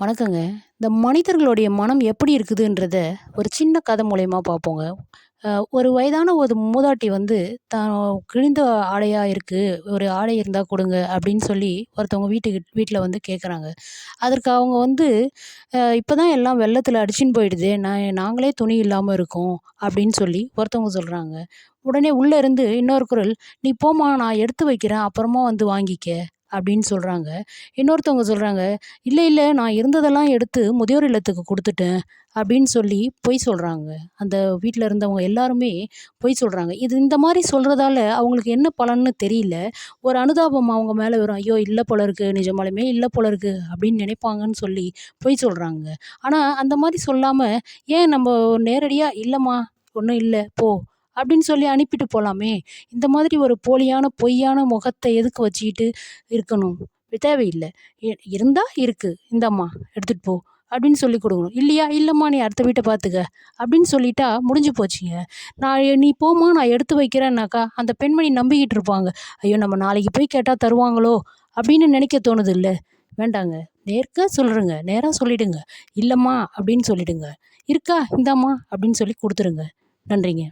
வணக்கங்க. இந்த மனிதர்களுடைய மனம் எப்படி இருக்குதுன்றத ஒரு சின்ன கதை மூலயமா பார்ப்போங்க. ஒரு வயதான ஒரு மூதாட்டி வந்து தான் கிழிந்த ஆடையாக இருக்குது ஒரு ஆடை இருந்தால் கொடுங்க அப்படின்னு சொல்லி ஒருத்தவங்க வீட்டுக்கு வீட்டில் வந்து கேட்குறாங்க. அதற்கு அவங்க வந்து இப்போ தான் எல்லாம் வெள்ளத்தில் அடிச்சின்னு போயிடுது நான் நாங்களே துணி இல்லாமல் இருக்கோம் அப்படின்னு சொல்லி ஒருத்தவங்க சொல்கிறாங்க உடனே உள்ளே இருந்து இன்னொரு குரல், "நீ போம்மா நான் எடுத்து வைக்கிறேன். அப்புறமா வந்து வாங்கிக்க." அப்படின்னு சொல்கிறாங்க இன்னொருத்தவங்க சொல்கிறாங்க இல்லை இல்லை நான் இருந்ததெல்லாம் எடுத்து முதியோர் இல்லத்துக்கு கொடுத்துட்டேன் அப்படின்னு சொல்லி பொய் சொல்கிறாங்க அந்த வீட்டில் இருந்தவங்க எல்லாருமே பொய் சொல்கிறாங்க இது இந்த மாதிரி சொல்கிறதால அவங்களுக்கு என்ன பலன்னு தெரியல. ஒரு அனுதாபம் அவங்க மேலே வரும். "ஐயோ! இல்லை போல இருக்குது நிஜமாலுமே இல்லை போல இருக்குது அப்படின்னு நினைப்பாங்கன்னு சொல்லி பொய் சொல்கிறாங்க ஆனால் அந்த மாதிரி சொல்லாமல் ஏன் நம்ம நேரடியாக இல்லைம்மா ஒன்றும் இல்லை போ." அப்படின்னு சொல்லி அனுப்பிட்டு போகலாமே இந்த மாதிரி ஒரு போலியான, பொய்யான முகத்தை எதுக்கு வச்சுக்கிட்டு இருக்கணும்? தேவையில்லை இருந்தால் இருக்குது இருக்கு. "இந்தாம்மா எடுத்துகிட்டு போ." அப்படின்னு சொல்லி கொடுக்கணும் இல்லையா, இல்லைம்மா நீ அடுத்த வீட்டை பார்த்துக்க." அப்படின்னு சொல்லிட்டா முடிஞ்சு போச்சுங்க. நான் "நீ போமா நான் எடுத்து வைக்கிறேன்னாக்கா" அந்த பெண்மணி நம்பிக்கிட்டு இருப்பாங்க. ஐயோ! நம்ம நாளைக்கு போய் கேட்டால் தருவாங்களோ? அப்படின்னு நினைக்க தோணுதுல்ல. வேண்டாங்க. நேர்க்க சொல்லுங்க. நேராக சொல்லிடுங்க. இல்லைம்மா அப்படின்னு சொல்லிடுங்க. "இருக்கா? இந்தாம்மா." அப்படின்னு சொல்லி கொடுத்துருங்க நன்றிங்க.